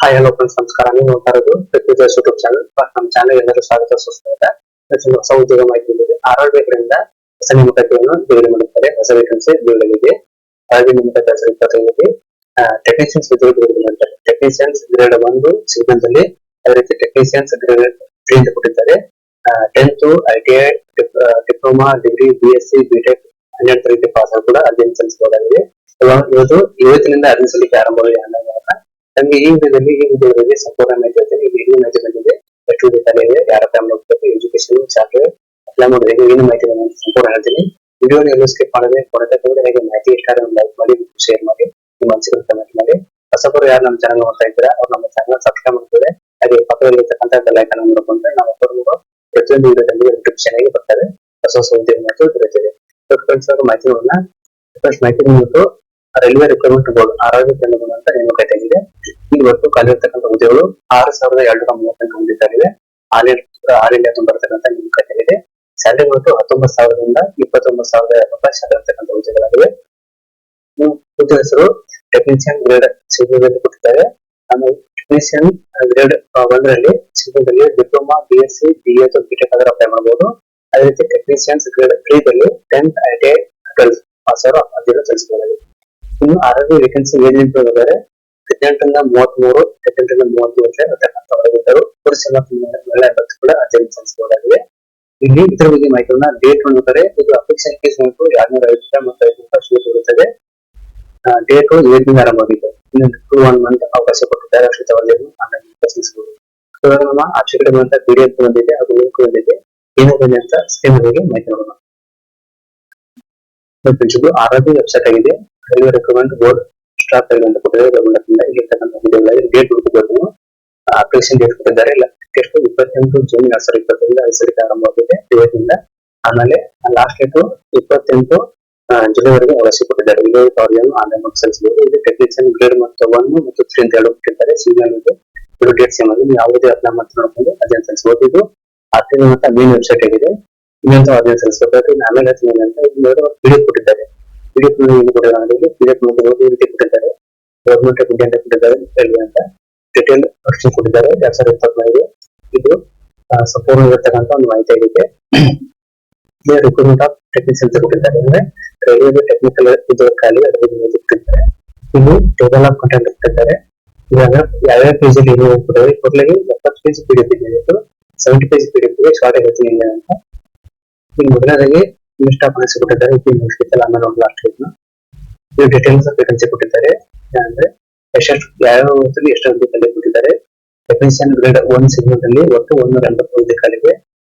Hi hello friends ನಮಸ್ಕಾರ. ನೀವು ನೋಡ್ತಾ ಇರೋದು ಯೂಟ್ಯೂಬ್ ಚಾನಲ್ ನಮ್ಮ ಚಾನಲ್ ಎಲ್ಲರೂ ಸ್ವಾಗತ. ಸುಸ್ವಾಗತ ಇವತ್ತು ಹೊಸ ಉದ್ಯೋಗ ಮಾಹಿತಿ ಇದೆ ಆರ್ ಆರ್ ಬೇಕರಿಂದ ಹೊಸ ನೇಮಕಾತಿಯನ್ನು ಬಿಡುಗಡೆ ಮಾಡುತ್ತಾರೆ. ಹೊಸ ವೇಕೆನ್ಸಿ ಬಿಡುಗಡೆಗೆ. ಹಾಗೆ ನೇಮಕಾತಿ ಹೆಸರು ಇಪ್ಪತ್ತೈದರಲ್ಲಿ ಟೆಕ್ನಿಷಿಯನ್ಸ್ ಉದ್ಯೋಗ ಮಾಡ್ತಾರೆ. ಟೆಕ್ನಿಷಿಯನ್ಸ್ ಗ್ರೇಡ್ ಒಂದು ಸಿಗ್ನಲ್ದಲ್ಲಿ ಅದೇ ರೀತಿ ಟೆಕ್ನಿಷಿಯನ್ಸ್ ಗ್ರೇಡ್ ತ್ರೀ ಅಂತ ಕೊಟ್ಟಿದ್ದಾರೆ. Tenth I T I diploma degree B S C B tech ಹನ್ನೆರಡು ತರಗತಿ ಪಾಸ್ ಕೂಡ ಅರ್ಜಿ ಸಲ್ಲಿಸಬಹುದಾಗಿದೆ ಇವತ್ತು, ಇವತ್ತಿನಿಂದ ಅರ್ಜಿ ಸಲ್ಲಿಕೆ ಆರಂಭವಾಗಿದೆ ಅನ್ನೋದು ನಮಗೆ ಈ ವಿಧದಲ್ಲಿ ಈ ವಿಡಿಯೋದಲ್ಲಿ ಸಂಪೂರ್ಣ ವಿಡಿಯೋ ಮಾಹಿತಿ ಬಂದಿದೆ ಎಷ್ಟು ವಿಡಿಯೋ ಇದೆ ಯಾರ ನೋಡ್ಬೇಕು ಎಜುಕೇಶನ್ ಸಾಫ್ಟ್ವೇರ್ ಎಲ್ಲ ಮಾಡೋದು ಏನು ಮಾಹಿತಿ ಇದೆ ಅಂತ ಸಂಪೂರ್ಣ ಹೇಳ್ತೀನಿ ವಿಡಿಯೋ ಎಲ್ಲ ಸ್ಕಿಪ್ ಮಾಡದೆ ಕೊಡದೆ ಕೂಡ ಹೇಗೆ ಮಾಹಿತಿ ಇಷ್ಟ ಲೈಕ್ ಮಾಡಿ ಶೇರ್ ಮಾಡಿ ನಿಮ್ಮ ಅನಿಸಿಕೆ ಕಮೆಂಟ್ ಮಾಡಿ ಹೊಸಬರು ಯಾರು ನಮ್ಮ ಚಾನಲ್ ನೋಡ್ತಾ ಇದ್ದೀರಾ ಅವ್ರು ನಮ್ಮ ಚಾನಲ್ ಸಬ್ಸ್ಕ್ರೈಬ್ ಮಾಡ್ತಾರೆ ಹಾಗೆ ಪಕ್ಕದಲ್ಲಿ ಇರ್ತಕ್ಕಂಥ ಬೆಲ್ ಐಕಾನ್ ನೋಡ್ಕೊಂಡ್ರೆ ನಾವು ಪ್ರತಿಯೊಂದು ವಿಡಿಯೋದಲ್ಲಿ ಡಿಸ್ಕ್ರಿಪ್ಷನ್ ಆಗಿ ಬರ್ತದೆ ಹೊಸ ಹೊಸ ಉದ್ಯೋಗ ಮಾಹಿತಿ ದೊರೆಯುತ್ತದೆ ಫ್ರೆಂಡ್ಸ್ ಅವರು ಮಾಹಿತಿ ನೋಡೋಣ ಫ್ರೆಂಡ್ಸ್ ಮಾಹಿತಿ ಬಂದ್ಬಿಟ್ಟು ರೈಲ್ವೆ ರಿಕ್ರೂಟ್ಮೆಂಟ್ ಬೋರ್ಡ್ ಆರೋಗ್ಯ ಕೇಂದ್ರಗಳು ಅಂತ ನೇಮಕಾತಿ ಇವತ್ತು ಖಾಲಿ ಇರ್ತಕ್ಕಂಥ ಹುದ್ದೆಗಳು ಆರು ಸಾವಿರದ ಎರಡ್ನೂರ ಮೂವತ್ತೆಂಟು ಹುದ್ದೆಗಳಿವೆ ಆಲ್ ಆಲ್ ಇಂಡಿಯಾ ತುಂಬಿರ್ತಕ್ಕಂಥ ನೇಮಕಾತಿ ಆಗಿದೆ ಸ್ಯಾಲರಿ ಬಂದು ಹತ್ತೊಂಬತ್ತು ಸಾವಿರದಿಂದ ಇಪ್ಪತ್ತೊಂಬತ್ತು ಸಾವಿರದ ರೂಪಾಯಿ ಸ್ಯಾಲರಿ ಇರ್ತಕ್ಕಂಥ ಹುದ್ದೆಗಳಾಗಿವೆ ಹುದ್ದೆ ಹೆಸರು ಟೆಕ್ನಿಷಿಯನ್ ಗ್ರೇಡ್ ಸಿಗ್ನಲ್ ಕೊಟ್ಟಿದ್ದಾರೆ. ಆಮೇಲೆ ಟೆಕ್ನಿಷಿಯನ್ ಗ್ರೇಡ್ ಒಂದರಲ್ಲಿ ಸಿಗ್ನಲ್ದಲ್ಲಿ diploma B S C B S B tech ಅದರ ಅಪ್ಲೈ ಮಾಡಬಹುದು ಅದೇ ರೀತಿ technicians grade ತ್ರೀದಲ್ಲಿ tenth I T I twelfth pass ಅವರು ಅರ್ಜಿಯನ್ನು ಸಲ್ಲಿಸಬಹುದಾಗಿದೆ ಇನ್ನು ಆರೋಗ್ಯ ವೇಕೆನ್ಸಿ ಏಜೆಂಟ್ ಇದ್ದಾರೆ ಹದಿನೆಂಟರಿಂದ ಮೂವತ್ತ್ ಮೂರು ಹದಿನೆಂಟರಿಂದ ಮೂವತ್ತು ವರ್ಷ ಇರತಕ್ಕಂಥವರಾಗಿದ್ದರು ಪುರುಷ ಮತ್ತು ಮಹಿಳಾ ಅಭ್ಯರ್ಥಿ ಕೂಡ ಅರ್ಜಿಯನ್ನು ಸಲ್ಲಿಸಬಹುದಾಗಿದೆ ಇಲ್ಲಿ ಇದರ ಬಗ್ಗೆ ಮಾಹಿತಿಯನ್ನ ಡೇಟ್ ನೋಡುತ್ತಾರೆ ಇದು ಅಪ್ಲಿಕೇಶನ್ ಫೀಸ್ ಉಂಟು ಎರಡ್ನೂರ ಐವತ್ತು ಮತ್ತು ಐದು ರೂಪಾಯಿ ಶುಲ್ಕ ಇರುತ್ತದೆ ಡೇಟು ಏಪ್ರಿಲ್ ಆರಂಭವಾಗಿದೆ. ಇನ್ನು ಟೂ ಒನ್ ಮಂತ್ ಅವಕಾಶ ಕೊಟ್ಟಿದ್ದಾರೆ ಅಕ್ಷಿತ ವರದಿಯನ್ನು ಆನ್ಲೈನ್ ಇವಾಗ ನಮ್ಮ ಆಚೆ ಕಡೆ ಬಂದಂತ ಪಿ ಡಿ ಎಫ್ ಬಂದಿದೆ. ಅದು ಲಿಂಕ್ ಬಂದಿದೆ. ಏನು ಬಂದಿದೆ ಅಂತ ಸ್ಕ್ರೀನ್ ಬಗ್ಗೆ ಮಾಹಿತಿ ನೋಡೋಣ ಇದು ಆರೋಗ್ಯ ವೆಬ್ಸೈಟ್ ಆಗಿದೆ. ರೈಲ್ವೆ ರೆಕಮೆಂಡ್ ಬೋರ್ಡ್ ಸ್ಟಾಫ್ ಆಗಿದೆ ಅಂತ ಕೊಟ್ಟಿದ್ದಾರೆ ಗವರ್ಮೆಂಟ್ ಇಲ್ಲಿರ್ತಕ್ಕಂಥ ಡೇಟ್ ಹುಡುಕಬೇಕು ಅಪ್ಲಿಕೇಶನ್ ಡೇಟ್ ಕೊಟ್ಟಿದ್ದಾರೆ. ಇಲ್ಲ ಎಷ್ಟು ಇಪ್ಪತ್ತೆಂಟು ಜೂನ್ ಎರಡ್ ಸಾವಿರದ ಇಪ್ಪತ್ತೈದು ಐದು ಆರಂಭವಾಗಿದೆ ಇವತ್ತಿಂದ ಆಮೇಲೆ ಲಾಸ್ಟ್ ಡೇಟ್ ಇಪ್ಪತ್ತೆಂಟು ಜುಲೈವರೆಗೆ ಅವಕಾಶ ಕೊಟ್ಟಿದ್ದಾರೆ. ಇಲ್ಲಿ ಅವ್ರಿಗೆ ಆನ್ಲೈನ್ ಸಲ್ಲಿಸಬಹುದು ಇಲ್ಲಿ ಟೆಕ್ನಿಷಿಯನ್ ಗ್ರೇಡ್ ಮತ್ತು ಒನ್ ಮತ್ತು ತ್ರೀ ಅಂತ ಎರಡು ಕೊಟ್ಟಿದ್ದಾರೆ ಸೀನಿಯರ್ ಇದು ಎರಡು ಡೇಟ್ ಸೇಮ್ ಆಗಿದೆ ಯಾವುದೇ ಅಪ್ಲೈ ಮಾಡ್ತಾ ನೋಡ್ಕೊಂಡು ಅದನ್ನು ಸಲ್ಲಿಸಬಹುದು ಇದು ಅತ್ಯಂತ ಅಂತ ಮೇನ್ ವೆಬ್ಸೈಟ್ ಆಗಿದೆ. ಇನ್ನೊಂದು ಅದನ್ನು ಸಲ್ಲಿಸಬೇಕು ಆಮೇಲೆ ಅಂತ ಪಿಡಿಎಫ್ ಕೊಟ್ಟಿದ್ದಾರೆ. ಪಿಡಿಎಫ್ ಏನು ಕೊಟ್ಟಿದ್ದಾರೆ ಪಿಡಿಎಫ್ ನೋಡಬಹುದು ಈ ರೀತಿ ಕೊಟ್ಟಿದ್ದಾರೆ. ಗವರ್ಮೆಂಟ್ ಹುದ್ದೆ ಅಂತ ಕೊಟ್ಟಿದ್ದಾರೆ. ಅಂತ. ಡಿಟೇಲ್ ಕೊಟ್ಟಿದ್ದಾರೆ. ಎರಡ್ ಸಾವಿರದ ಇದು ಸಂಪೂರ್ಣ ಇರತಕ್ಕಂತ ಒಂದು ಮಾಹಿತಿ ಆಗಿದೆ. ರಿಕ್ರೂಟ್ಮೆಂಟ್ ಆಫ್ ಟೆಕ್ನಿಷಿಯನ್ ಕೊಟ್ಟಿದ್ದಾರೆ. ಅಂದ್ರೆ ರೈಲ್ವೆ ಟೆಕ್ನಿಕಲ್ ಇದು ಖಾಲಿ, ಅದರ ಕೊಟ್ಟಿದ್ದಾರೆ. ಇಲ್ಲಿ ಟೇಬಲ್ ಆಫ್ ಕಂಟೆಂಟ್ ಕೊಟ್ಟಿದ್ದಾರೆ. ಇವಾಗ ಯಾವ್ಯಾವ ಪೇಜ್ ಅಲ್ಲಿ ಏನು ಕೊಟ್ಟಿದ್ದಾರೆ ಟೋಟಲ್ ಎಪ್ಪತ್ತು page P D F seventy page P D F short ಆಗಿರ್ತೀನಿ ಅಂತ. ಈಗ ಮೊದಲನೇದಾಗಿ ಆಫ್ ಆನ್ಸರ್ ಕೊಟ್ಟಿದ್ದಾರೆ ಆಮೇಲೆ ಒಂದು ಲಾಸ್ಟ್ ಇದನ್ನ ಇದು ಡೀಟೇಲ್ಸ್ ವೇಕೆನ್ಸಿ ಕೊಟ್ಟಿದ್ದಾರೆ. ಅಂದ್ರೆ ಎಷ್ಟೆಷ್ಟು ಯಾವ ಎಷ್ಟು ಖಾಲಿ ಕೊಟ್ಟಿದ್ದಾರೆ ಟೆಕ್ನಿಷಿಯನ್ ಗ್ರೇಡ್ ಒನ್ ಅಲ್ಲಿ ಒಟ್ಟು ಒಂದೂರ ಎಂಬತ್ತು ಹುದ್ದೆ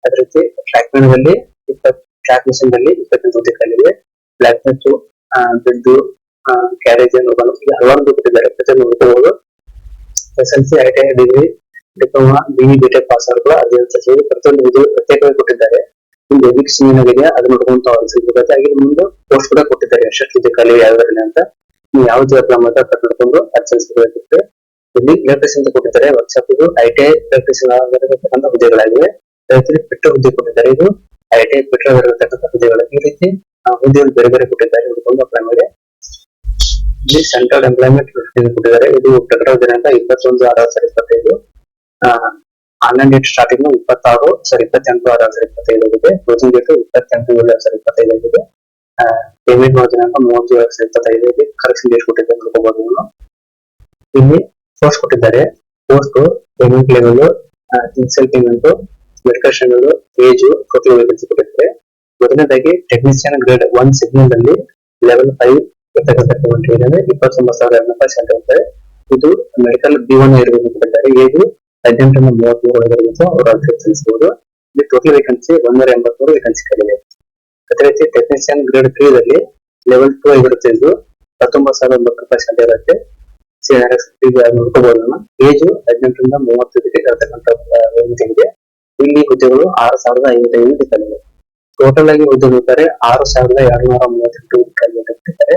ಅದೇ ರೀತಿ ಟ್ರ್ಯಾಕ್ ಮ್ಯಾನ್ ಅಲ್ಲಿ ಇಪ್ಪತ್ತು ಟ್ರ್ಯಾಕ್ ಮಿಷನ್ನಲ್ಲಿ ಇಪ್ಪತ್ತೊಂದು ಹುದ್ದೆ ಖಾಲಿವೆ ಬ್ಲಾಕ್ ಮೆಚ್ಚು ದುಡ್ಡು ಕ್ಯಾರೇಜ್ ಹಲವಾರು ಕೊಟ್ಟಿದ್ದಾರೆ ಪ್ರತಿಯೊಂದು ಹುದ್ದೆಗಳು S L C I T I degree diploma B B tech pass ಅವರು ಅದೇ ಪ್ರತಿಯೊಂದು ಪ್ರತ್ಯೇಕವಾಗಿ ಕೊಟ್ಟಿದ್ದಾರೆ. ನಿಮ್ಗೆ ಸೀನ್ ಏನಾಗಿದೆ ಅದನ್ನ ನೋಡ್ಕೊಂತ ಅನ್ಸಿರುತ್ತೆ ಆಗಿ ಮುಂದೆ ಪೋಸ್ಟ್ ಕೂಡ ಕೊಟ್ಟಿದ್ದಾರೆ. ಎಷ್ಟೆಷ್ಟು ಕಲೆ ಯಾವ್ದ್ರಲ್ಲಿ ಅಂತ. ನೀವು ಯಾವ ಅಪ್ಲೈ ಮಾತ್ರ ಕಟ್ ನೋಡ್ಕೊಂಡು ಅರ್ಜಿಸಬೇಕಾಗುತ್ತೆ ಇಲ್ಲಿ ಎಲೆಕ್ಟ್ರಿಷಿಯನ್ ಅಂತ ಕೊಟ್ಟಿದ್ದಾರೆ. ವರ್ಕ್ಶಾಪ್ ಇದು ಐ ಟಿ ಐ ಎಲೆಕ್ಟ್ರಿಷಿಯನ್ ಆಗಿರತಕ್ಕಂಥ ಹುದ್ದೆಗಳಾಗಿವೆ. ರೈತರಿಗೆ ಪೆಟ್ರೋಲ್ ಹುದ್ದೆ ಕೊಟ್ಟಿದ್ದಾರೆ. ಇದು ಐ ಟಿ ಐ ಪೆಟ್ರೋಲ್ ಇರತಕ್ಕಂಥ ಹುದ್ದೆಗಳು. ಈ ರೀತಿ ಹುದ್ದೆಗಳು ಬೇರೆ ಬೇರೆ ಕೊಟ್ಟಿದ್ದಾರೆ. ನೋಡ್ಕೊಂಡು ಅಪ್ಲೈ ಮಾಡಿ. ಇಲ್ಲಿ ಸೆಂಟ್ರಲ್ ಎಂಪ್ಲಾಯ್ಮೆಂಟ್ ಕೊಟ್ಟಿದ್ದಾರೆ. ಇದು ಫೆಬ್ರವರಿ ದಿನಾಂಕ ಇಪ್ಪತ್ತೊಂದು ಆರು ಸಾವಿರದ ಇಪ್ಪತ್ತೈದು ಆನ್ಲೈನ್ ಡೇಟ್ ಸ್ಟಾರ್ಟಿಂಗ್ ಇಪ್ಪತ್ತಾರು ಸರ್ ಇಪ್ಪತ್ತೆಂಟು, ಆರು ಸರ್ ಇಪ್ಪತ್ತೈದಾಗಿದೆ ಕ್ಲೋಸಿಂಗ್ ಡೇಟ್ ಇಪ್ಪತ್ತೆಂಟು, ಏಳು ಸರ್ ಇಪ್ಪತ್ತೈದಾಗಿದೆ ಪೇಮೆಂಟ್ ಮಾಡೋ ದಿನಾಂಕ ಮೂವತ್ತು, ಏಳು ಸರ್ ಇಪ್ಪತ್ತೈದಾಗಿದೆ ಕರೆಕ್ಷನ್ ಡೇಟ್ ಕೊಟ್ಟಿದ್ದೆ ನೋಡ್ಕೋಬಹುದು ನೀವು. ಇಲ್ಲಿ ಪೋಸ್ಟ್ ಕೊಟ್ಟಿದ್ದಾರೆ. ಪೋಸ್ಟ್ ಪೇಮೆಂಟ್ ಲೆವೆಲ್ ಇನ್ಸೆಲ್ ಪೇಮೆಂಟ್ ಮೆಡಿಕೇಶನ್ ಏಜ್ ವೇಕೆನ್ಸಿ ಕೊಟ್ಟಿದ್ದಾರೆ. ಮೊದಲನೇದಾಗಿ ಟೆಕ್ನಿಷಿಯನ್ ಗ್ರೇಡ್ ಒನ್ ಸಿಗ್ನಲ್ ಅಲ್ಲಿ ಲೆವೆಲ್ ಫೈವ್ ಇರ್ತಕ್ಕಂಥ ಇಪ್ಪತ್ತೊಂಬತ್ತು ಸಾವಿರ ರೂಪಾಯಿ ಇದು ಮೆಡಿಕಲ್ ಬಿ ಒನ್ ಇರಬೇಕು ಏಜ್ ಹದಿನೆಂಟರಿಂದ ಮೂವತ್ಮೂರು ಒಳಗಿರಬೇಕು ಅವರು ಅರ್ಜಿ ಸಲ್ಲಿಸಬಹುದು ಇಲ್ಲಿ ಟೋಟಲ್ ವೇಕೆನ್ಸಿ ಒಂದೂರ ಎಂಬತ್ಮೂರು ವೇಕೆನ್ಸಿ ಖಾಲಿದೆ ಅದೇ ರೀತಿ ಟೆಕ್ನಿಷಿಯನ್ ಗ್ರೇಡ್ ತ್ರೀ ದಲ್ಲಿ ಲೆವೆಲ್ ಟೂ ಆಗಿರುತ್ತೆ ಇದು. ಹತ್ತೊಂಬತ್ತು ಸಾವಿರದ ಒಂಬತ್ತು ರೂಪಾಯಿ ಶಾಲೆ ಇರುತ್ತೆ ನೋಡ್ಕೋಬಹುದು ಏಜ್ ಹದಿನೆಂಟರಿಂದ ಮೂವತ್ತು ಇರತಕ್ಕಂಥ ಇದೆ. ಇಲ್ಲಿ ಹುದ್ದೆಗಳು ಆರು ಸಾವಿರದ ಐವತ್ತೈದು ಇರ್ತದೆ ಟೋಟಲ್ ಆಗಿ ಹುದ್ದೆಗಳು ಇರ್ತಾರೆ ಆರು ಸಾವಿರದ ಎರಡುನೂರ ಮೂವತ್ತೆಂಟು ಇರ್ತಾರೆ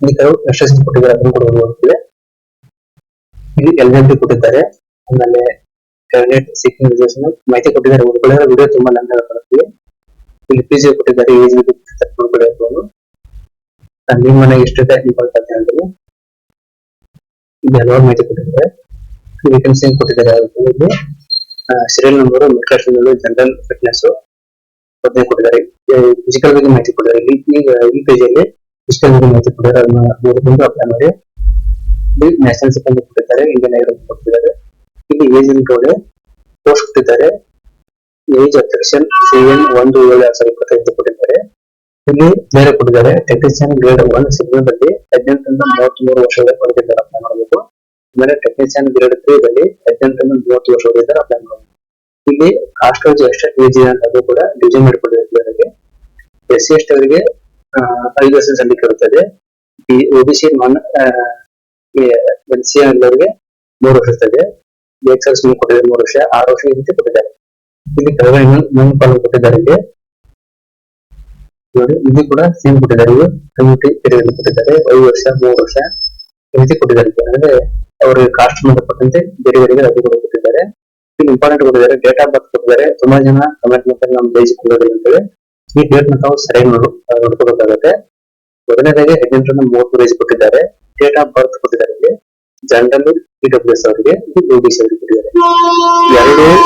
ಇಲ್ಲಿ ಕೆಲವು ಯಶಸ್ವಿ ಕೊಟ್ಟಿದ್ದಾರೆ, ಅದನ್ನು ಕೂಡ ಇಲ್ಲಿ ಎಲ್ ಟಿ ಕೊಟ್ಟಿದ್ದಾರೆ. ಆಮೇಲೆ ಮಾಹಿತಿ ಕೊಟ್ಟಿದ್ದಾರೆ. ಉಳ್ಕೊಳ್ಳಿದ್ರೆ ವಿಡಿಯೋ ತುಂಬಾ ಲಂಗ ಬರುತ್ತೆ ಇಲ್ಲಿ ಪಿ ಜಿ ಕೊಟ್ಟಿದ್ದಾರೆ ಏಜ್ ನಾನು ನಿಮ್ಮ ಮನೆಗೆ ಎಷ್ಟಿದೆ ಇಂಪಾರ್ಟ್ ಅಂತ ಹೇಳಿದ್ರೆ ಇಲ್ಲಿ ಹಲವಾರು ಮಾಹಿತಿ ಕೊಟ್ಟಿದ್ದಾರೆ. ವೇಕೆನ್ಸಿ ಕೊಟ್ಟಿದ್ದಾರೆ ಇಲ್ಲಿ serial number medical general fitness ಅದನ್ನ ಕೊಟ್ಟಿದ್ದಾರೆ. ಫಿಸಿಕಲ್ ಬಗ್ಗೆ ಮಾಹಿತಿ ಕೊಟ್ಟಿದ್ದಾರೆ. ಈಗ ಈ ಪೇಜಲ್ಲಿ ಫಿಸಿಕಲ್ ಬಗ್ಗೆ ಮಾಹಿತಿ ಕೊಟ್ಟಿದ್ದಾರೆ. ಅದನ್ನ ನೋಡಿಕೊಂಡು ಅಪ್ಲೈ ಮಾಡಿ. ನ್ಯಾಷನಲ್ ಸಿಬ್ಬಂದಿ ಕೊಟ್ಟಿದ್ದಾರೆ ಇಂಡಿಯನ್ ಐರನ್ ಕೊಟ್ಟಿದ್ದಾರೆ. ಇಲ್ಲಿ ಏಜ್ ಲಿಮಿಟ್ ಪೋಸ್ಟ್ ಕೊಟ್ಟಿದ್ದಾರೆ ಏಜ್ ಸಿ ಎನ್ ಒಂದು ಏಳು ಎರಡ್ ಸಾವಿರದ ಇಪ್ಪತ್ತೈದು ಕೊಟ್ಟಿದ್ದಾರೆ. ಇಲ್ಲಿ ಬೇರೆ ಕೊಟ್ಟಿದ್ದಾರೆ. ಟೆಕ್ನಿಷಿಯನ್ ಗ್ರೇಡ್ ಒನ್ ಸಿಗ್ನಲ್ ಹದಿನೆಂಟರಿಂದ ಹದಿನೆಂಟರಿಂದ ಮೂವತ್ಮೂರು ವರ್ಷದ ಹೊರಗಿದ್ದಾರೆ ಅಪ್ಲೈ ಮಾಡಬೇಕು ಆಮೇಲೆ ಟೆಕ್ನಿಷಿಯನ್ ಗ್ರೇಡ್ ತ್ರೀ ದಲ್ಲಿ ಹದಿನೆಂಟರಿಂದ ಮೂವತ್ತು ವರ್ಷ ಹೊರಗಿದ್ದಾರೆ ಅಪ್ಲೈ ಮಾಡಬೇಕು ಇಲ್ಲಿ ಕಾಸ್ಟ್ ವೈಸ್ ಎಷ್ಟು ಏಜ್ ಇದೆ ಅಂತ ಕೂಡ ಡಿಸೈನ್ ಮಾಡಿಕೊಟ್ಟಿದ್ದಾರೆ ಎಸ್ ಸಿ ಎಸ್ ಅವರಿಗೆ ಐದು ವರ್ಷ ಸಲ್ಲಿಕೆ ಇರುತ್ತದೆ ಒಬಿಸಿ ನಾನ್ ಎನ್ ಸಿ ಅವರಿಗೆ ಮೂರು ವರ್ಷ ಇರ್ತದೆ ಎಕ್ಸರ್ಸ್ ಕೊಟ್ಟಿದ್ದಾರೆ, ಮೂರು ವರ್ಷ ಆರು ವರ್ಷ ಈ ಕೊಟ್ಟಿದ್ದಾರೆ. ಇಲ್ಲಿ ಕೆಳಗಡೆ ಇನ್ನೊಂದು ಕಾಲಂ ಕೊಟ್ಟಿದ್ದಾರೆ ಇಲ್ಲಿ. ನೋಡಿ ಇದು ಕೂಡ ಸೇಮ್ ಕೊಟ್ಟಿದ್ದಾರೆ ಇದು ಕಮ್ಯುನಿಟಿ ಪೀರಿಯಡ್ ಕೊಟ್ಟಿದ್ದಾರೆ, ಐದು ವರ್ಷ ಮೂರು ವರ್ಷ ಈ ಕೊಟ್ಟಿದ್ದಾರೆ ಅಂದ್ರೆ ಅವರಿಗೆ ಕಾಸ್ಟ್ ಸಂಬಂಧಪಟ್ಟಂತೆ ಬೇರೆ ಬೇರೆ ರಜೆಗಳು ಕೊಟ್ಟಿದ್ದಾರೆ. ಇಲ್ಲಿ ಇಂಪಾರ್ಟೆಂಟ್ ಕೊಟ್ಟಿದ್ದಾರೆ ಡೇಟ್ ಆಫ್ ಬರ್ತ್ ಕೊಟ್ಟಿದ್ದಾರೆ. ತುಂಬಾ ಜನ ಕಮೆಂಟ್ ಮಾಡ್ತಾರೆ ನಮ್ಮ ಬೇಜ್ ಕೊಡೋದಿಲ್ಲ ಅಂತೇಳಿ. ಈ ಡೇಟ್ನ ತಾವು ಸರಿಯಾಗಿ ನೋಡು ನೋಡ್ಕೋಬೇಕಾಗುತ್ತೆ ಮೊದಲನೇದಾಗಿ ಹದಿನೆಂಟರಿಂದ ಮೂವತ್ತು ಬೇಯಿಸಿ ಕೊಟ್ಟಿದ್ದಾರೆ. ಡೇಟ್ ಆಫ್ ಬರ್ತ್ ಕೊಟ್ಟಿದ್ದಾರೆ ಇಲ್ಲಿ. ಜನರಲ್ ಪಿ ಡಬ್ಲ್ಯೂ ಅವರಿಗೆ ಇದು ಒಬಿಸಿ ಅವರಿಗೆ ಕೊಟ್ಟಿದ್ದಾರೆ. ಎರಡು ಏಳು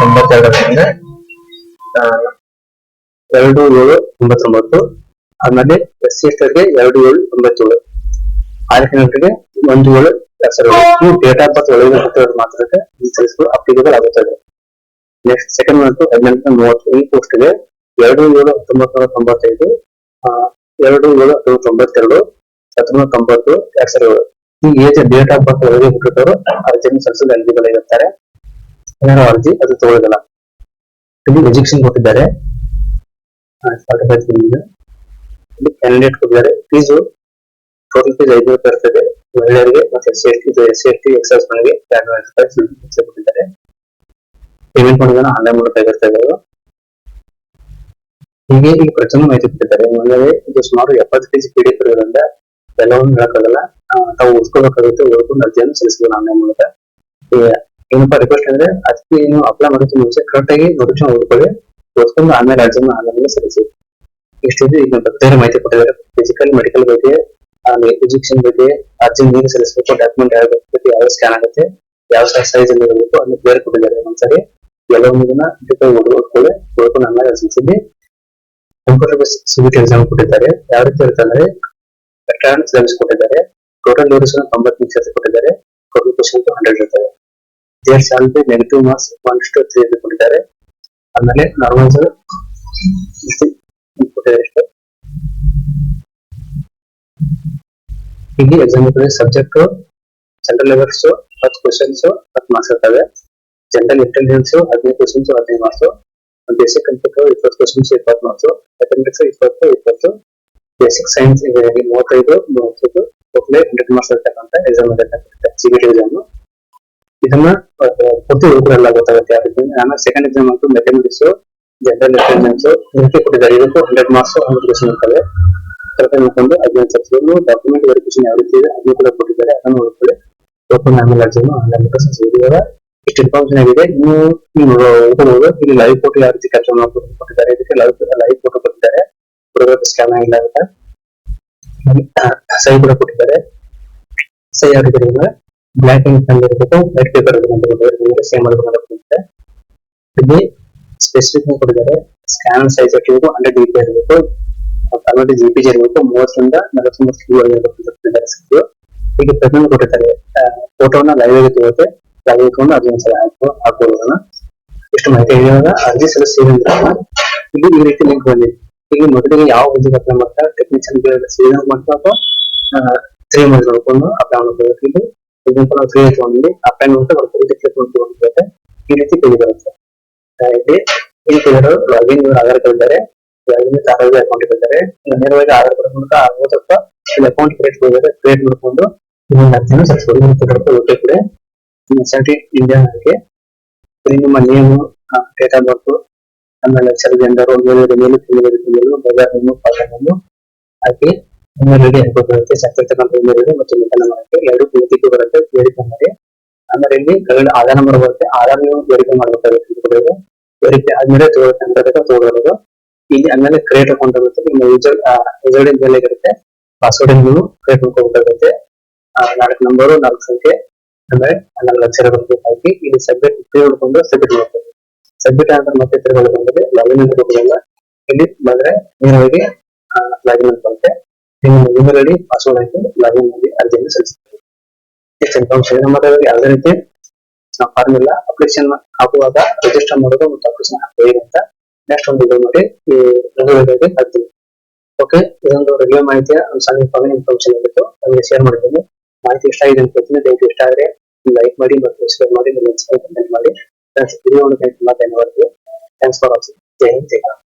ತೊಂಬತ್ತೆರಡರಿಂದ ಎರಡು ಏಳು ತೊಂಬತ್ತೊಂಬತ್ತು ಆಮೇಲೆ ಎಸ್ ಸಿ ಎಸ್ ಎರಡು ಏಳು ತೊಂಬತ್ತೇಳು ಆರ್ಕಿನವರಿಗೆ ಒಂದು ಏಳು ಎರಡ್ ಸಾವಿರದ ಡೇಟ್ ಆಫ್ ಬರ್ತ್ ಒಳಗೆ ಹತ್ತಿರ ಮಾತ್ರಕ್ಕೆ ಈ ಸೆಲ್ಸ್ಗಳು ಅಪ್ಲಿಕೇಬಲ್ ಆಗುತ್ತದೆ ನೆಕ್ಸ್ಟ್ ಸೆಕೆಂಡ್ ಮಂತ್ ಹದಿನೆಂಟು ಮೂವತ್ತು. ಈ ಪೋಸ್ಟ್ಗೆ ಎರಡು ಏಳು ಹತ್ತೊಂಬತ್ತು ತೊಂಬತ್ತೈದು ಎರಡು ಏಳು ಹತ್ತೊಂಬತ್ತು ತೊಂಬತ್ತೆರಡು ಹತ್ತೊಂಬತ್ತು ತೊಂಬತ್ತು ಎರಡ್ ಏಳು. ಈ ಏಜ್ ಡೇಟ್ ಆಫ್ ಬರ್ತ್ ಒಳಗೆ ಹುಟ್ಟಿದವರು ಅರ್ಜಿಯನ್ನು ಸಲ್ಲಿಸಲು ಎಲಿಜಿಬಲ್ ಆಗಿರ್ತಾರೆ. ಅರ್ಜಿ, ಅದು ತಗೊಳ್ಳೋದಿಲ್ಲ. ಇಲ್ಲಿ ಎಜುಕೇಶನ್ ಕೊಟ್ಟಿದ್ದಾರೆ. ಕ್ಯಾಂಡಿಡೇಟ್ ಕೊಟ್ಟಿದ್ದಾರೆ. ಫೀಸು ಟೋಟಲ್ ಫೀಸ್ ಐದು ರೂಪಾಯಿ ಇರ್ತದೆ ಮಹಿಳೆಯರಿಗೆ ಮತ್ತೆ S C S T S C S T excise ಮನೆಗೆ ಎರಡು ರೂಪಾಯಿ ಫೀಸ್ ಕೊಟ್ಟಿದ್ದಾರೆ ಪೇಮೆಂಟ್ ಮಾಡೋದನ್ನ ಮೂಲಕ ಆಗಿರ್ತದೆ ಅದು ಹೀಗೆ ಈ ಪ್ರತಿಯೊಂದು ಮಾಹಿತಿ ಕೊಟ್ಟಿದ್ದಾರೆ. ಇದು ಸುಮಾರು ಎಪ್ಪತ್ತು ಕೆಜಿ ಪಿ ಡಿ ಇರೋದ್ರಿಂದ ಎಲ್ಲವನ್ನು ಹೇಳಕ್ಕಾಗಲ್ಲ. ತಾವು ಓದ್ಕೋಬೇಕಾಗುತ್ತೆ ಓದ್ಕೊಂಡು ಅರ್ಜಿಯನ್ನು ಸಲ್ಲಿಸಬಹುದು ಆನ್ಲೈನ್ ಮೂಲಕ. ಏನಪ್ಪ ರಿಕ್ವೆಸ್ಟ್ ಅಂದ್ರೆ ಅದಕ್ಕೆ ನೀವು ಅಪ್ಲೈ ಮಾಡೋದಕ್ಕೆ ಮುಂಚೆ ಕರೆಕ್ಟ್ ಆಗಿ ನೋಟಿಫಿಕೇಶನ್ ಓದ್ಕೊಳ್ಳಿ. ಓದ್ಕೊಂಡು ಆನ್ಲೈನ್ ಅರ್ಜಿಯನ್ನು ಆನ್ಲೈನ್ ಸಲ್ಲಿಸಿ ಇಷ್ಟಿದೆ ಈಗ ಬೇರೆ ಮಾಹಿತಿ ಕೊಟ್ಟಿದ್ದಾರೆ. ಫಿಸಿಕಲ್ ಮೆಡಿಕಲ್ ಬಗ್ಗೆ, ಆಮೇಲೆ ಎಜುಕೇಶನ್ ಬಗ್ಗೆ ಅರ್ಜಿ ನೀರು ಸಲ್ಲಿಸಬೇಕು ಡಾಕ್ಯುಮೆಂಟ್ ಯಾವ ಬಗ್ಗೆ ಯಾವ ಸ್ಕ್ಯಾನ್ ಆಗುತ್ತೆ, ಯಾವ ಸೈಜ್ ಅಲ್ಲಿ ಇರಬೇಕು ಅದನ್ನ ಬೇರೆ ಕೊಟ್ಟಿದ್ದಾರೆ ಒಂದ್ಸರಿ. ಎಲ್ಲವನ್ನ ಡಿಟೇಲ್ ಓದ್ಕೊಳ್ಳಿ. ಓದ್ಕೊಂಡು ಆನ್ಲೈನ್ ಸಲ್ಲಿಸಿದ್ವಿ ಕಂಪ್ಯೂಟರ್ ಬೇಸ್ ಎಕ್ಸಾಮ್ ಕೊಟ್ಟಿದ್ದಾರೆ. ಯಾವ ರೀತಿ ಇರುತ್ತೆ ಅಂದ್ರೆ ರಿಟರ್ನ್ ಸರ್ವಿಸ್ ಕೊಟ್ಟಿದ್ದಾರೆ ಟೋಟಲ್ ಡ್ಯೂರೇಷನ್ ತೊಂಬತ್ತು ನಿಮಿಷ ಕೊಟ್ಟಿದ್ದಾರೆ ಟೋಟಲ್ ಕ್ವಶನ್ ಹಂಡ್ರೆಡ್ ಇರ್ತದೆ there shall be negative marks one two three ಅಂತ ಕೊಟ್ಟಿದ್ದಾರೆ ಆಮೇಲೆ ನಾರ್ಮಲ್ ಕೊಟ್ಟಿದ್ದಾರೆ ಎಷ್ಟು ಇಲ್ಲಿ ಎಕ್ಸಾಮ್ ಸಬ್ಜೆಕ್ಟ್ ಜನರಲ್ ಲೆವೆಲ್ಸ್ ಹತ್ತು ಕ್ವಶನ್ಸ್ ಹತ್ತು ಮಾರ್ಕ್ಸ್ ಇರ್ತವೆ ಜನರಲ್ ಇಂಟೆಲಿಜೆನ್ಸ್ ಹದಿನೈದು ಕ್ವಶನ್ಸ್ ಹದಿನೈದು ಮಾರ್ಕ್ಸ್ ಬೇಸಿಕ್ ಕಂಪ್ಯೂಟರ್ ಇಪ್ಪತ್ತು ಕ್ವಶನ್ಸ್ ಇಪ್ಪತ್ತು ಮಾರ್ಕ್ಸ್ ಅಟೆಂಡೆನ್ಸ್ ಇಪ್ಪತ್ತು ಇಪ್ಪತ್ತು ಬೇಸಿಕ್ ಸೈನ್ಸ್ ಇಂಜಿನಿಯರಿಂಗ್ ಮೂವತ್ತೈದು ಮೂವತ್ತೈದು ಟೋಟಲಿ ಹಂಡ್ರೆಡ್ ಮಾರ್ಕ್ಸ್ ಇರ್ತಕ್ಕಂಥ ಎಕ್ಸಾಮ್ ಸಿಬಿಟಿ ಎಕ್ಸಾಮ್ ಇದನ್ನ ಪ್ರತಿ ಹುಡುಗರೆಲ್ಲ ಗೊತ್ತಾಗುತ್ತೆ ಯಾವ ರೀತಿ ಆಮೇಲೆ ಸೆಕೆಂಡ್ ಎಕ್ಸಾಮ್ ಅಂತೂ ಮೆಥಮೆಟಿಕ್ಸ್ ಜನರಲ್ ಇಂಟೆಲಿಜೆನ್ಸ್ ಇದಕ್ಕೆ ಕೊಟ್ಟಿದ್ದಾರೆ. ಇದಕ್ಕೂ ಹಂಡ್ರೆಡ್ ಮಾರ್ಕ್ಸ್ ಹಂಡ್ರೆಡ್ ಕ್ವಶನ್ ಇರ್ತವೆ. ಕರೆಕ್ಟ್ ನೋಡ್ಕೊಂಡು ಅಡ್ವಾನ್ಸ್ ಸೆಕ್ಷನ್ ಡಾಕ್ಯುಮೆಂಟ್ ವೆರಿಫಿಕೇಶನ್ ಯಾವ ರೀತಿ ಇದೆ ಅದನ್ನು ಕೂಡ ಕೊಟ್ಟಿದ್ದಾರೆ. ಅದನ್ನು ನೋಡ್ಕೊಳ್ಳಿ. ಓಪನ್ ಆಮೇಲೆ ಎಕ್ಸಾಮ್ ಆನ್ಲೈನ್ ಇವಾಗ ಇಷ್ಟು ಇನ್ಫಾರ್ಮೇಶನ್ ಆಗಿದೆ. ನೀವು ನೀವು ಓದ್ಬೋದು ಇಲ್ಲಿ ಲೈವ್ ಫೋಟೋ ಯಾವ ರೀತಿ ಕ್ಯಾಪ್ಚರ್ ಮಾಡ್ಕೊಂಡು ಇದಕ್ಕೆ ಲೈವ್ ಲೈವ್ ಫೋಟೋ ಕೊಟ್ಟಿದ್ದಾರೆ. ಸ್ಕ್ಯಾನ್ ಆಗಿಲ್ಲ ಅಂತ ಸೈ ಕೂಡ ಕೊಟ್ಟಿದ್ದಾರೆ. ಸೈ ಆಗಿದ್ದರಿಂದ ಬ್ಲಾಕ್ ಅಂಡ್ ಪೆನ್ ಇರಬೇಕು ವೈಟ್ ಪೇಪರ್ ಇರಬೇಕು ಸೇಮ್ ಮಾಡಬೇಕು ಇಲ್ಲಿ ಸ್ಪೆಸಿಫಿಕ್ ಕೊಟ್ಟಿದ್ದಾರೆ ಸ್ಕ್ಯಾನ್ ಸೈಜ್ ಇರಬೇಕು ಹಂಡ್ರೆಡ್ ಜಿ ಪಿ ಇರಬೇಕು ಕನ್ನಡ ಜಿ ಪಿ ಜಿ ಇರಬೇಕು ಮೂವತ್ತರಿಂದ ನಲವತ್ತೊಂಬತ್ತು ಕ್ಯೂ ಆಗಿರಬೇಕು ಹೀಗೆ ಪ್ರತಿಯೊಂದು ಕೊಟ್ಟಿದ್ದಾರೆ ಫೋಟೋನ ಲೈವ್ ಆಗಿ ತಗೋತೆ ಲೈವ್ ಇಟ್ಕೊಂಡು ಅದೊಂದು ಸಲ ಹಾಕೋ ಹಾಕೋದನ್ನ ಇಷ್ಟು ಮಾಹಿತಿ ಹೇಳಿದಾಗ ಅರ್ಜಿ ಸಲ್ಲಿಸಿದ್ರೆ ಇಲ್ಲಿ ಈ ರೀತಿ ಲಿಂಕ್ ಬಂದಿದೆ. ಇಲ್ಲಿ ಮೊದಲಿಗೆ ಯಾವ ಹುದ್ದೆಗೆ ಅಪ್ಲೈ ಮಾಡ್ತಾರೆ? ಟೆಕ್ನಿಷಿಯನ್ ಸೀಸನ್ ಮಾಡ್ತಾರೆ ಅಥವಾ ತ್ರೀ ಮಂತ್ಸ್ ನೋಡ್ಕೊಂಡು ಅಪ್ಲೈ ಮಾಡ್ಕೋಬೇಕು ಇಲ್ಲಿ ಎಕ್ಸಾಂಪಲ್ ತ್ರೀ ಫ್ರೀ ಒಂದು ಅಪ್ಲೈ ಮಾಡ್ತಾ ಬರ್ತೀವಿ ಕ್ಲಿಕ್ ಮಾಡ್ಕೊಂಡು ಈ ರೀತಿ ಪೇಜ್ ಇಲ್ಲಿ ಕೆಲವರು ಲಾಗಿನ್ ಇವರು ಆಧಾರ್ ಲಾಗಿನ್ ಆಧಾರ್ ಅಕೌಂಟ್ ಇದ್ದಾರೆ ನೇರವಾಗಿ ಆಧಾರ್ ಕಾರ್ಡ್ ಮೂಲಕ ಆಗ್ಬೋದು ಅಥವಾ ಇಲ್ಲಿ ಅಕೌಂಟ್ ಕ್ರಿಯೇಟ್ ಮಾಡಿದ್ರೆ ಕ್ರಿಯೇಟ್ ಮಾಡ್ಕೊಂಡು ಇನ್ನೊಂದು ಹತ್ತು ಸಲ್ಲಿಸ್ಬೋದು ಇನ್ನೊಂದು ಓಕೆ ಕೂಡ. ಸೆಂಟ್ರಿ ಇಂಡಿಯನ್ ಆಗಿ ನಿಮ್ಮ ನೇಮು ಡೇಟ್ ಆಫ್ ಬರ್ತ್ ಆಮೇಲೆ ಜೆಂಡರ್ ಮೇಲೆ ಮೇಲೆ ತಿಳಿದ ತಿಳಿಯಲು ಬಜಾರ್ ನೇಮು ಫಾದರ್ ನೇಮು ಹಾಕಿ ಇಮೇಲ್ ಐಡಿ ಹಾಕೋಬರುತ್ತೆ ಸಕ್ಕರೆ ತಗೊಂಡು ಐಡಿ ಮತ್ತು ಮಂಡನ ಮಾಡಕ್ಕೆ ಎರಡು ಪೂರ್ತಿಗೆ ಬರುತ್ತೆ ಬೇಡಿಕೆ ಮಾಡಿ. ಆಮೇಲೆ ಇಲ್ಲಿ ಕೆಳಗಡೆ ಆಧಾರ ಬರುತ್ತೆ. ಆಧಾರ್ ನೀವು ಬೇಡಿಕೆ ಮಾಡ್ಬೇಕಾಗುತ್ತೆ ಬೇಡಿಕೆ ಆದ್ಮೇಲೆ ತಗೊಳುತ್ತೆ ಅಂತ ತಗೊಳ್ಳೋದು ಇಲ್ಲಿ ಆಮೇಲೆ ಕ್ರಿಯೇಟ್ ಅಕೌಂಟ್ ಆಗುತ್ತೆ ನಿಮ್ಮ ಯೂಸರ್ ಯೂಸರ್ ಮೇಲೆ ಇರುತ್ತೆ ಪಾಸ್ವರ್ಡ್ ನೀವು ಕ್ರಿಯೇಟ್ ಮಾಡ್ಕೋಬೇಕಾಗುತ್ತೆ. ನಾಲ್ಕು ನಂಬರು ನಾಲ್ಕು ಸಂಖ್ಯೆ, ಆಮೇಲೆ ನಾಲ್ಕು ಅಕ್ಷರ ಹಾಕಿ ಇಲ್ಲಿ ಸಬ್ಜೆಕ್ಟ್ ಪೇ ಮಾಡ್ಕೊಂಡು ಸಬ್ಮಿಟ್ ಮಾಡ್ತೇವೆ ಸಬ್ಮಿಟ್ ಆದ ಮತ್ತೆ ತಿರುಗಲು ಬಂದರೆ ಲಾಗಿನ್ ಅಂತ ಇಲ್ಲಿ ಬಂದ್ರೆ ನೇರವಾಗಿ ಲಾಗಿನ್ ಅಂತ ಬರುತ್ತೆ ನಿಮ್ಮ ಇಮೇಲ್ ಐಡಿ ಪಾಸ್ವರ್ಡ್ ಹಾಕಿ ಲಾಗಿನ್ ಮಾಡಿ ಅರ್ಜಿಯನ್ನು ಸಲ್ಲಿಸುತ್ತೇವೆ ಎಷ್ಟು ಇನ್ಫಾರ್ಮೇಶನ್ ನಮ್ಮ ಯಾವುದೇ ರೀತಿ ಫಾರ್ಮ್ ಇಲ್ಲ ಅಪ್ಲಿಕೇಶನ್ ಹಾಕುವಾಗ ರಿಜಿಸ್ಟರ್ ಮಾಡೋದು ಮತ್ತು ಅಪ್ಲಿಕೇಶನ್ ಹಾಕಬೇಕು ಅಂತ ನೆಕ್ಸ್ಟ್ ಒಂದು ಇದು ಮಾಡಿ ಈ ರೆಗ್ಯುಲರ್ ಹಾಕ್ತೀವಿ ಓಕೆ ಇದೊಂದು ರೆಗ್ಯುಲರ್ ಮಾಹಿತಿಯ ಒಂದು ಸಣ್ಣ ಇನ್ಫಾರ್ಮೇಶನ್ ಇನ್ಫಾರ್ಮೇಶನ್ ಆಗಿತ್ತು. ನಮಗೆ ಶೇರ್ ಮಾಡಿದ್ದೀನಿ. ಮಾಹಿತಿ ಇಷ್ಟ ಆಗಿದೆ ಅಂತ ದಯವಿಟ್ಟು ಇಷ್ಟ ಆದರೆ ಲೈಕ್ ಮಾಡಿ ಮತ್ತು ಶೇರ್ ಮಾಡಿ ಕಮೆಂಟ್ ಮಾಡಿ. ಫ್ರೆಂಡ್ಸ್ ವಿಡಿಯೋ ತುಂಬಾ ಧನ್ಯವಾದಗಳು ಥ್ಯಾಂಕ್ಸ್ ಫಾರ್ ವಾಚಿಂಗ್ ಜೈ ಹಿಂದ್ ಜೈ ಭಾರತ್